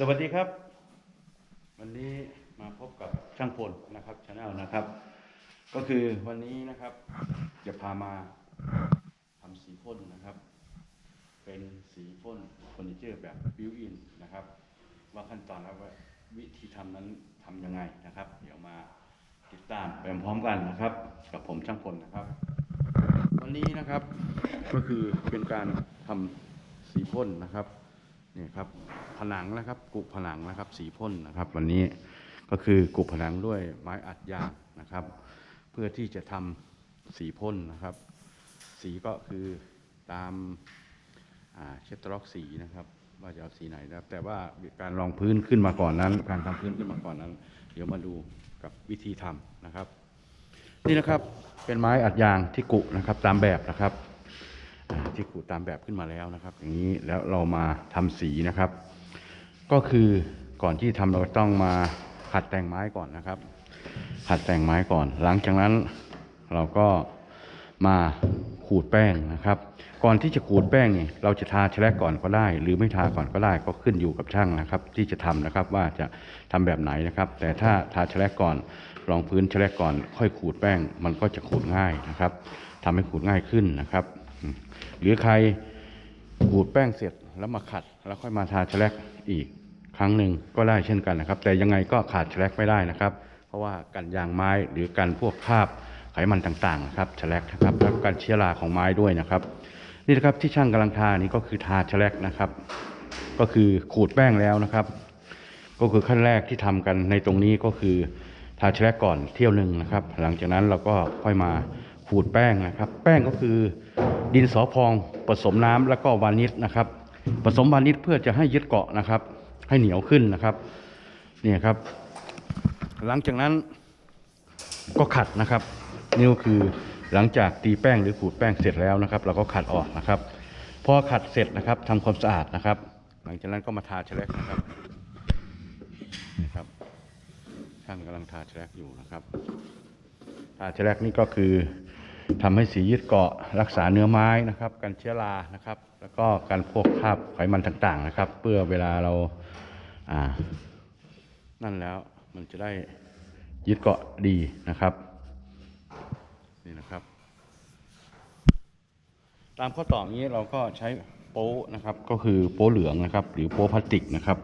สวัสดีครับ วันนี้มาพบกับช่างพลนะครับชาแนลนะครับ ก็คือวันนี้นะครับจะพามาทำสีพ่นนะครับ เป็นสีพ่นเฟอร์นิเจอร์แบบบิวอินนะครับ ว่าขั้นตอนและว่าวิธีทำนั้นทำยังไงนะครับ เดี๋ยวมาติดตามไปพร้อมกันนะครับ กับผมช่างพลนะครับ วันนี้นะครับก็คือเป็นการทำสีพ่นนะครับ นี่ยครับผนังนะครับกุผนังนะครับสีพ่นนะครับ วันนี้ก็คือกุผนังด้วยไม้อัดยางนะครับ เพื่อที่จะทำสีพ่นนะครับ สีก็คือตามเชตล็อกสีนะครับ ว่าจะเอาสีไหนนะครับ แต่ว่าการรองพื้นขึ้นมาก่อนนั้น การทำพื้นขึ้นมาก่อนนั้น เดี๋ยวมาดูกับวิธีทำนะครับ นี่นะครับเป็นไม้อัดยางที่กุนะครับตามแบบนะครับ ที่กุตามแบบขึ้นมาแล้วนะครับ อย่างนี้แล้วเรามาทำสีนะครับ ก็คือก่อนที่ทำเราต้องมาขัดแต่งไม้ก่อนนะครับ ขัดแต่งไม้ก่อน หลังจากนั้นเราก็มาขูดแป้งนะครับ ก่อนที่จะขูดแป้งนี่เราจะทาแฉลกก่อนก็ได้ หรือไม่ทาก่อนก็ได้ก็ขึ้นอยู่กับช่างนะครับ ที่จะทำนะครับว่าจะทำแบบไหนนะครับ แต่ถ้าทาแฉลกก่อนรองพื้นแฉลกก่อน ค่อยขูดแป้ง มันก็จะขูดง่ายนะครับทำให้ขูดง่ายขึ้นนะครับ หรือใครขูดแป้งเสร็จแล้วมาขัด แล้วค่อยมาทาแฉลกอีกครั้งหนึ่งก็ได้เช่นกันนะครับ แต่ยังไงก็ขาดแฉลกไม่ได้นะครับ เพราะว่ากันยางไม้หรือกันพวกคราบไขมันต่างๆนะครับแฉลกนะครับแล้วก็การเชื้อราของไม้ด้วยนะครับ นี่นะครับที่ช่างกำลังทานี่ก็คือทาแฉลกนะครับ ก็คือขูดแป้งแล้วนะครับ ก็คือขั้นแรกที่ทำกันในตรงนี้ก็คือทาแฉลกก่อนเที่ยวหนึ่งนะครับ หลังจากนั้นเราก็ค่อยมา ขูดแป้งนะครับ แป้งก็คือดินสอพองผสมน้ำแล้วก็วานิชนะครับ ผสมวานิชเพื่อจะให้ยึดเกาะนะครับ ให้เหนียวขึ้นนะครับเนี่ยครับ หลังจากนั้นก็ขัดนะครับ นี่ก็คือหลังจากตีแป้งหรือขูดแป้งเสร็จแล้วนะครับ เราก็ขัดออกนะครับพอขัดเสร็จนะครับทำความสะอาดนะครับ หลังจากนั้นก็มาทาแฉลกนะครับนี่ครับช่างกำลังทาแฉลกอยู่นะครับทาแฉลกนี่ก็คือ ทำให้สียึดเกาะรักษาเนื้อไม้นะครับ กันเชื้อรานะครับ แล้วก็การพวกคราบไขมันต่างๆนะครับ เพื่อเวลาเราอ่านั่นแล้วมันจะได้ยึดเกาะดีนะครับนี่นะครับ ตามข้อต่อนี้เราก็ใช้โป๊นะครับก็คือโป๊เหลืองนะครับ หรือโป๊พลาสติกนะครับ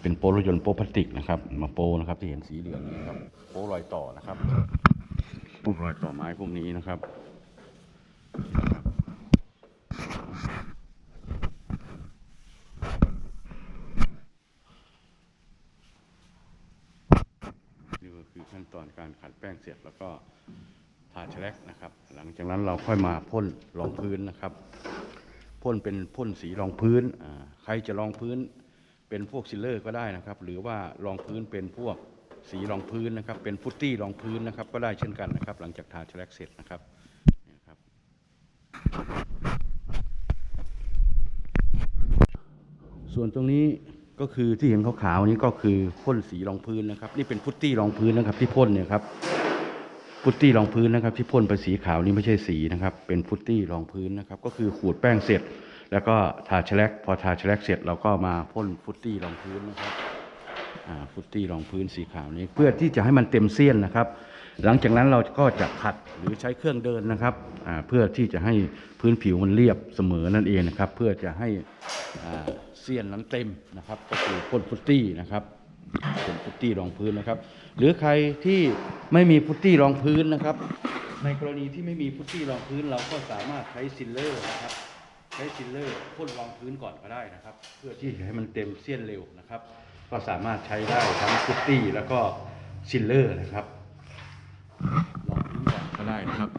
เป็นโป๊รถยนต์โป๊พลาสติกนะครับมาโป๊นะครับที่เห็นสีเหลืองนี้ครับโป๊รอยต่อนะครับ พวกรอยต่อไม้พวกนี้นะครับนี่ก็คือขั้นตอนการขัดแป้งเสร็จแล้วก็ทาแฉลกนะครับ หลังจากนั้นเราค่อยมาพ่นรองพื้นนะครับพ่นเป็นพ่นสีรองพื้นใครจะรองพื้นเป็นพวกซิลเลอร์ก็ได้นะครับ หรือว่ารองพื้นเป็นพวก สีรองพื้นนะครับ เป็นฟุตตี้รองพื้นนะครับ ก็ได้เช่นกันนะครับ หลังจากทาแฉลกเสร็จนะครับเนี่ยครับ ส่วนตรงนี้ก็คือที่เห็นขาวๆนี้ก็คือพ่นสีรองพื้นนะครับ นี่เป็นพุตตี้รองพื้นนะครับ ที่พ่นเนี่ยครับพุตตี้รองพื้นนะครับ ที่พ่นไปสีขาวนี่ไม่ใช่สีนะครับ เป็นพุตตี้รองพื้นนะครับ ก็คือขูดแป้งเสร็จ แล้วก็ทาแฉลกพอทาแฉลกเสร็จเราก็มาพ่นพุตตี้รองพื้นนะครับ อ่าพุตตี้รองพื้นสีขาวนี้ เพื่อที่จะให้มันเต็มเสี้ยนนะครับ หลังจากนั้นเราก็จะขัดหรือใช้เครื่องเดินนะครับเพื่อที่จะให้พื้นผิวมันเรียบเสมอนั่นเองนะครับ เพื่อจะให้เสี้ยนนั้นเต็มนะครับ ก็คือพ่นพุตตี้นะครับเป็นพุตตี้รองพื้นนะครับ หรือใครที่ไม่มีพุตตี้รองพื้นนะครับ ในกรณีที่ไม่มีพุตตี้รองพื้นเราก็สามารถใช้ซิลเลอร์นะครับใช้ซิลเลอร์พ่นรองพื้นก่อนก็ได้นะครับ เพื่อที่จะให้มันเต็มเสี้ยนเร็วนะครับ ก็สามารถใช้ได้ทั้งพุตตี้แล้วก็ซิลเลอร์นะครับลองพื้นก่อนก็ได้นะครับ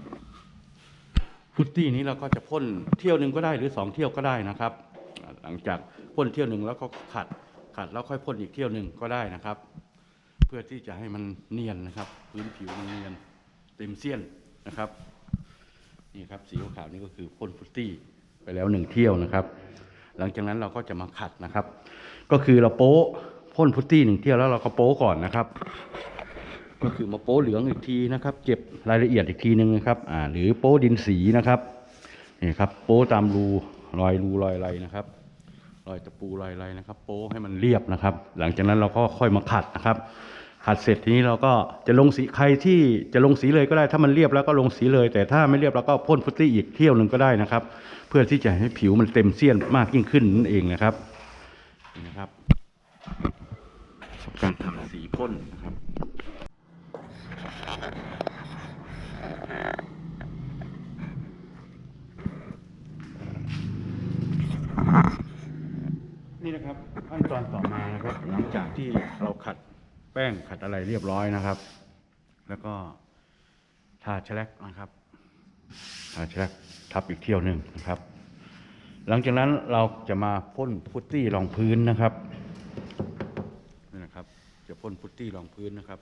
พุตตี้นี้เราก็จะพ่นเที่ยวหนึ่งก็ได้หรือสองเที่ยวก็ได้นะครับ หลังจากพ่นเที่ยวหนึ่งแล้วก็ขัดขัดแล้วค่อยพ่นอีกเที่ยวหนึ่งก็ได้นะครับ เพื่อที่จะให้มันเนียนนะครับพื้นผิวมันเนียนเต็มเสี้ยนนะครับนี่ครับสีขาวนี่ก็คือพ่นพุตตี้ไปแล้วหนึ่งเที่ยวนะครับ หลังจากนั้นเราก็จะมาขัดนะครับ ก็คือเราโป๊ะ พ่นพุตตี้หนึ่งเที่ยวแล้วเราก็โป๊ก่อนนะครับ ก็คือมาโป๊เหลืองอีกทีนะครับ เก็บรายละเอียดอีกทีหนึ่งนะครับอ่าหรือโป๊ดินสีนะครับนี่ครับ โป๊ตามรูรอยรูรอยอะไรนะครับรอยตะปูรอยอะไรนะครับ โป้ให้มันเรียบนะครับ หลังจากนั้นเราก็ค่อยมาขัดนะครับขัดเสร็จทีนี้เราก็จะลงสีใครที่จะลงสีเลยก็ได้ถ้ามันเรียบแล้วก็ลงสีเลย แต่ถ้าไม่เรียบเราก็พ่นพุตตี้อีกเที่ยวหนึ่งก็ได้นะครับ เพื่อที่จะให้ผิวมันเต็มเสี้ยนมากยิ่งขึ้นนั่นเองนะครับนี่นะครับ การทำสีพ่นนะครับนี่นะครับขั้นตอนต่อมานะครับ หลังจากที่เราขัดแป้งขัดอะไรเรียบร้อยนะครับ แล้วก็ทาแฉลกนะครับทาแฉลกทับอีกเที่ยวหนึ่งนะครับ หลังจากนั้นเราจะมาพ่นพุตตี้รองพื้นนะครับ พ่นพุตตี้รองพื้นนะครับ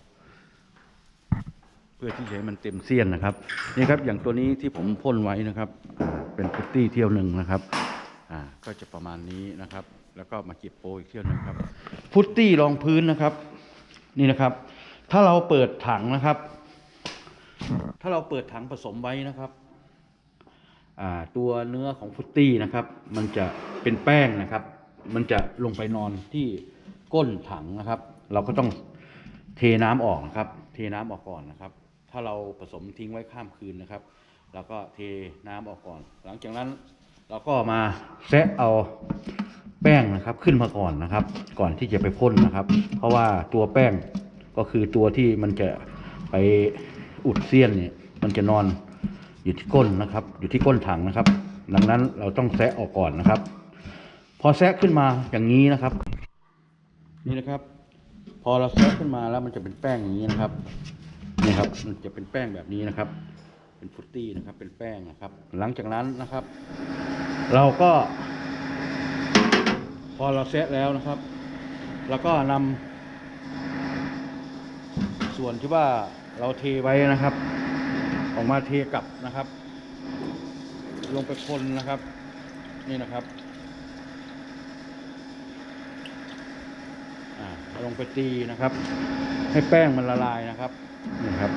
เพื่อที่จะให้มันเต็มเสี้ยนนะครับ นี่ครับอย่างตัวนี้ที่ผมพ่นไว้นะครับเป็นพุตตี้เที่ยวหนึ่งนะครับอ่าก็จะประมาณนี้นะครับ แล้วก็มาเก็บโปรอีกเที่ยวหนึงครับพุตตี้รองพื้นนะครับ นี่นะครับ ถ้าเราเปิดถังนะครับ ถ้าเราเปิดถังผสมไว้นะครับตัวเนื้อของพุตตี้นะครับ มันจะเป็นแป้งนะครับ มันจะลงไปนอนที่ก้นถังนะครับ เราก็ต้องเทน้ำออกนะครับ เทน้ำออกก่อนนะครับ ถ้าเราผสมทิ้งไว้ข้ามคืนนะครับเราก็เทน้ำออกก่อน หลังจากนั้นเราก็มาแซะเอาแป้งนะครับขึ้นมาก่อนนะครับ ก่อนที่จะไปพ่นนะครับ เพราะว่าตัวแป้งก็คือตัวที่มันจะไปอุดเสี้ยนเนี่ยมันจะนอนอยู่ที่ก้นนะครับ อยู่ที่ก้นถังนะครับ ดังนั้นเราต้องแซะออกก่อนนะครับ พอแซะขึ้นมาอย่างนี้นะครับ นี่นะครับ พอเราแซะขึ้นมาแล้วมันจะเป็นแป้งอย่างนี้นะครับนี่ครับ มันจะเป็นแป้งแบบนี้นะครับ เป็นฟุตตี้นะครับ เป็นแป้งนะครับ หลังจากนั้นนะครับ เราก็ พอเราแซะแล้วนะครับ แล้วก็นำส่วนที่ว่าเราเทไว้นะครับ ออกมาเทกลับนะครับ ลงไปคนนะครับ นี่นะครับ อ่า ลงไปตีนะครับ ให้แป้งมันละลายนะครับนี่ครับ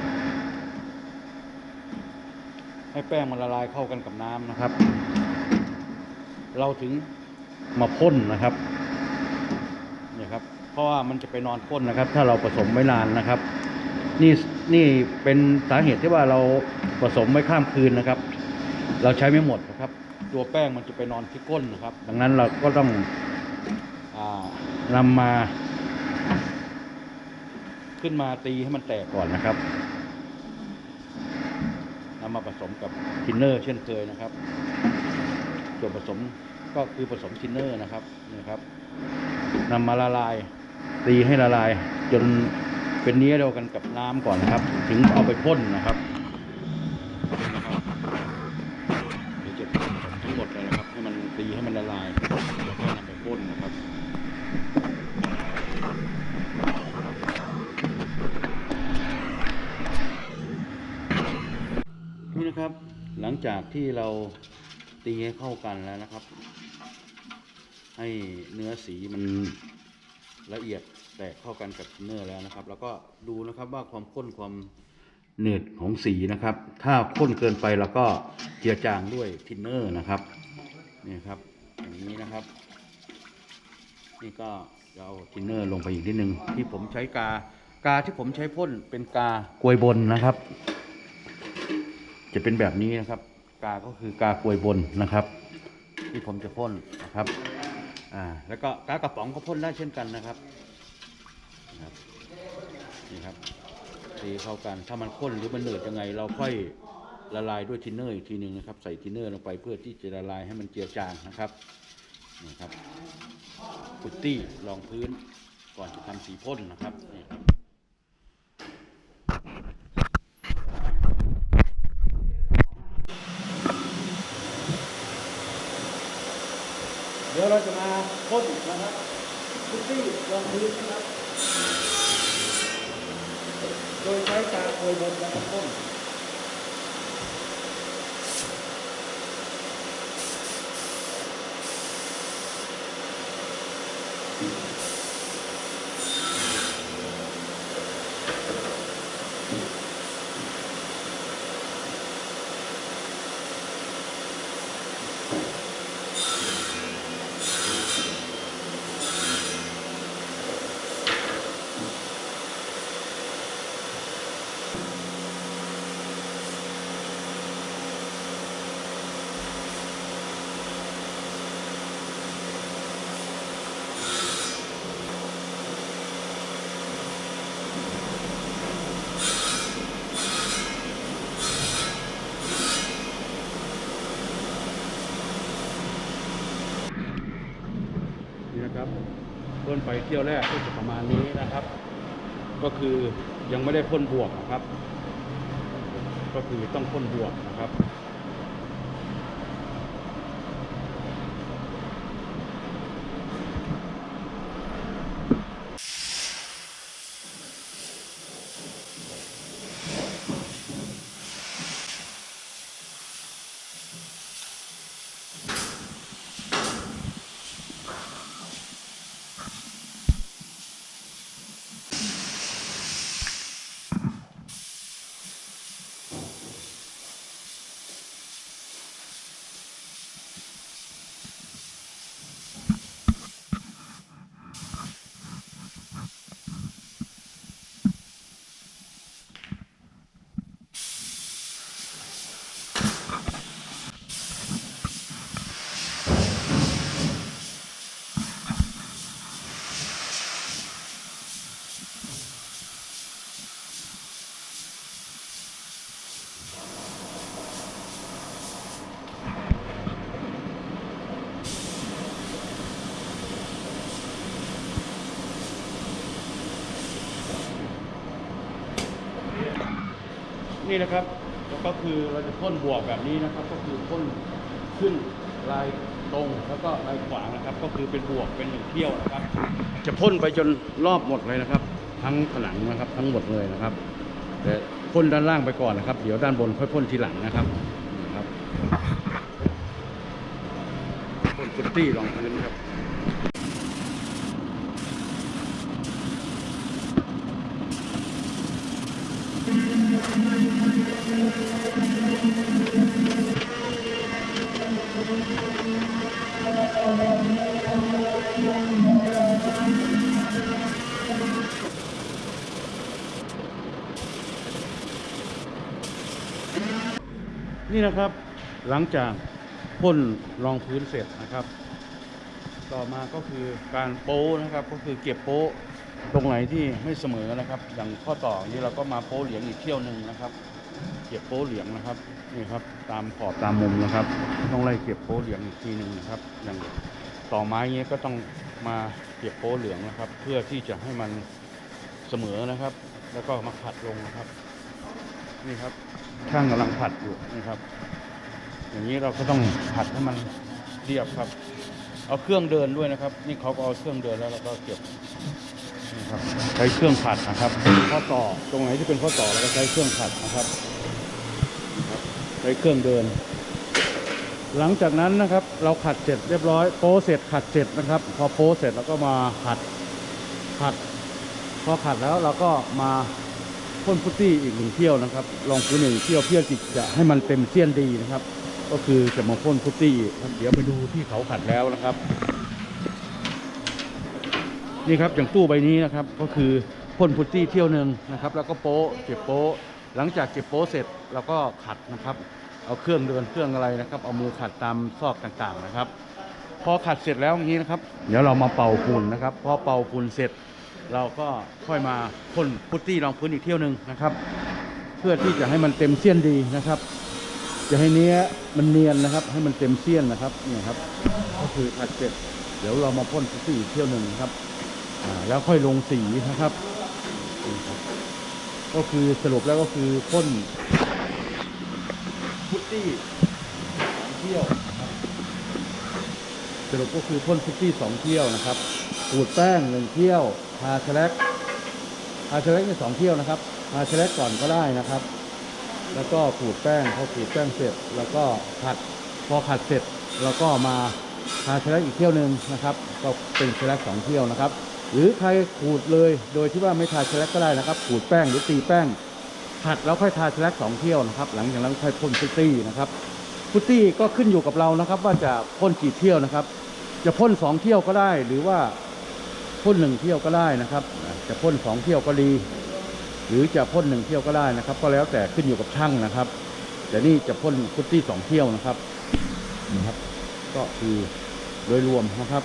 ให้แป้งมันละลายเข้ากันกับน้ำนะครับ เราถึงมาพ่นนะครับเนี่ยครับ เพราะว่ามันจะไปนอนพ่นนะครับ ถ้าเราผสมไว้นานนะครับ นี่นี่เป็นสาเหตุที่ว่าเราผสมไว้ข้ามคืนนะครับ เราใช้ไม่หมดนะครับ ตัวแป้งมันจะไปนอนที่ก้นนะครับ ดังนั้นเราก็ต้องอานำมา ขึ้นมาตีให้มันแตกก่อนนะครับนำมาผสมกับทินเนอร์เช่นเคยนะครับ ส่วนผสมก็คือผสมทินเนอร์นะครับนี่ครับนำมาละลาย ตีให้ละลาย จนเป็นเนื้อเดียวกันกับน้ำก่อนนะครับ ถึงเอาไปพ่นนะครับเดี๋ยวจะผสมทั้งหมดเลยนะครับ ให้มันตีให้มันละลายแล้วก็นำไปพ่นนะครับ นี่นะครับ หลัง จากที่เราตีให้เข้ากันแล้วนะครับ ให้เนื้อสีมันละเอียดแตกเข้ากันกับทินเนอแล้วนะครับ แล้วก็ดูนะครับว่าความข้นความเนืดของสีนะครับ ถ้าข้นเกินไปเราก็เจียจางด้วยทินเนอร์นะครับนี่ครับอย่างนี้นะครับ นี่ก็จะเอาทินเนอร์ลงไปอีกนิดนึงที่ผมใช้กากาที่ผมใช้พ่นเป็นกากวยบนนะครับ จะเป็นแบบนี้นะครับ กาก็คือกากวยบนนะครับ ที่ผมจะพ่นนะครับอ่าแล้วก็กากระป๋องก็พ่นได้เช่นกันนะครับนะครับนี่ครับตีเข้ากันถ้ามันข้นหรือมันเหนืดยังไง เราค่อยละลายด้วยทินเนอร์อีกทีหนึ่งนะครับ ใส่ทินเนอร์ลงไปเพื่อที่จะละลายให้มันเจือจางนะครับนี่ครับพุตตี้รองพื้นก่อนจะทำสีพ่นนะครับนี่ครับ เดี๋ยวเราพ่นนะครับพุตตี้รองพื้นนะครับ โดยใช้กาโกยบนน ครับพ่นไปเที่ยวแรกก็จะประมาณนี้นะครับ ก็คือยังไม่ได้พ่นบวกนะครับ ก็คือต้องพ่นบวกนะครับ นี่นะครับแล้วก็คือเราจะพ่นบวกแบบนี้นะครับ ก็คือพ่นขึ้นลายตรงแล้วก็ลายขวางนะครับ ก็คือเป็นบวกเป็นหนึ่งเที่ยวนะครับ จะพ่นไปจนรอบหมดเลยนะครับ ทั้งผนังนะครับ ทั้งหมดเลยนะครับแต่พ่นด้านล่างไปก่อนนะครับ เดี๋ยวด้านบนค่อยพ่นทีหลังนะครับนี่ครับพ่นฟุตตี้รองพื้นครับ นะครับ หลังจากพ่นรองพื้นเสร็จนะครับ ต่อมาก็คือการโป้นะครับ ก็คือเก็บโป้ตรงไหนที่ไม่เสมอนะครับ อย่างข้อต่อนี้เราก็มาโป้เหลียงอีกเที่ยวหนึ่งนะครับ เก็บโป้เหลียงนะครับนี่ครับ ตามขอบตามมุมนะครับ ต้องไล่เก็บโป้เหลียงอีกทีหนึ่งนะครับ อย่างต่อไม้เงี้ยก็ต้องมาเก็บโป้เหลืองนะครับ เพื่อที่จะให้มันเสมอนะครับ แล้วก็มาขัดลงนะครับ นี่ครับช่างกำลังผัดอยู่นะครับ อย่างนี้เราก็ต้องผัดให้มันเรียบครับ เอาเครื่องเดินด้วยนะครับ นี่เขาก็เอาเครื่องเดินแล้วเราก็เก็บนี่ครับใช้เครื่องผัดนะครับ ข้อต่อตรงไหนที่เป็นข้อต่อเราก็ใช้เครื่องผัดนะครับ ใช้เครื่องเดิน หลังจากนั้นนะครับ เราขัดเสร็จเรียบร้อยโป้เสร็จขัดเสร็จนะครับ พอโป้เสร็จเราก็มาขัดขัดพอขัดแล้วเราก็มา พ่นพุตตี้อีกหนึ่งเที่ยวนะครับ ลองพื้หนึ่งเที่ยวเพื่อที่จะให้มันเต็มเสี้ยนดีนะครับ ก็คือจะมาพ่นพุตตี้เดี๋ยวไปดูที่เขาขัดแล้วนะครับ นี่ครับอย่างตู้ใบนี้นะครับก็คือพ่นพุตตี้เที่ยวหนึ่งนะครับ แล้วก็โป๊เก็บโป๊หลังจากเก็บโป๊เสร็จเราก็ขัดนะครับ เอาเครื่องเดินเครื่องอะไรนะครับ เอามือขัดตามซอกต่างๆนะครับ พอขัดเสร็จแล้วอย่างนี้นะครับ เดี๋ยวเรามาเป่าฝุ่นนะครับ พอเป่าฝุ่นเสร็จ เราก็ค่อยมาพ่นพุตตี้รองพื้นอีกเที่ยวหนึ่งนะครับ เพื่อที่จะให้มันเต็มเสี้ยนดีนะครับจะให้เนี้ยมันเนียนนะครับ ให้มันเต็มเสี้ยนนะครับนี่ครับ ก็คือขัดเสร็จเดี๋ยวเรามาพ่นพุตตี้อีกเที่ยวหนึ่งนะครับแล้วค่อยลงสีนะครับ ก็คือสรุปแล้วก็คือพ่นพุตตี้สองเที่ยวครับสรุปก็คือพ่นพุตตี้สองเที่ยวนะครับขูดแป้งหนึ่งเที่ยว ทาแฉลกทาแฉลกในสองเที่ยวนะครับทาแฉลกก่อนก็ได้นะครับ แล้วก็ขูดแป้งพอขูดแป้งเสร็จ แล้วก็ขัดพอขัดเสร็จเราก็มาทาแฉลกอีกเที่ยวหนึ่งนะครับ ก็เป็นแฉลกสองเที่ยวนะครับ หรือใครขูดเลยโดยที่ว่าไม่ทาแฉลกก็ได้นะครับขูดแป้งหรือตีแป้งขัดแล้วค่อยทาแฉลกสองเที่ยวนะครับ หลังจากนั้นค่อยพ่นพุตตี้นะครับพุตตี้ก็ขึ้นอยู่กับเรานะครับ ว่าจะพ่นกี่เที่ยวนะครับ จะพ่นสองเที่ยวก็ได้หรือว่า พ่นหนึ่งเที่ยวก็ได้นะครับ จะพ่นสองเที่ยวก็ดี หรือจะพ่นหนึ่งเที่ยวก็ได้นะครับ ก็แล้วแต่ขึ้นอยู่กับช่างนะครับ แต่นี่จะพ่นพุตตี้สองเที่ยวนะครับนะครับ ก็คือโดยรวมนะครับ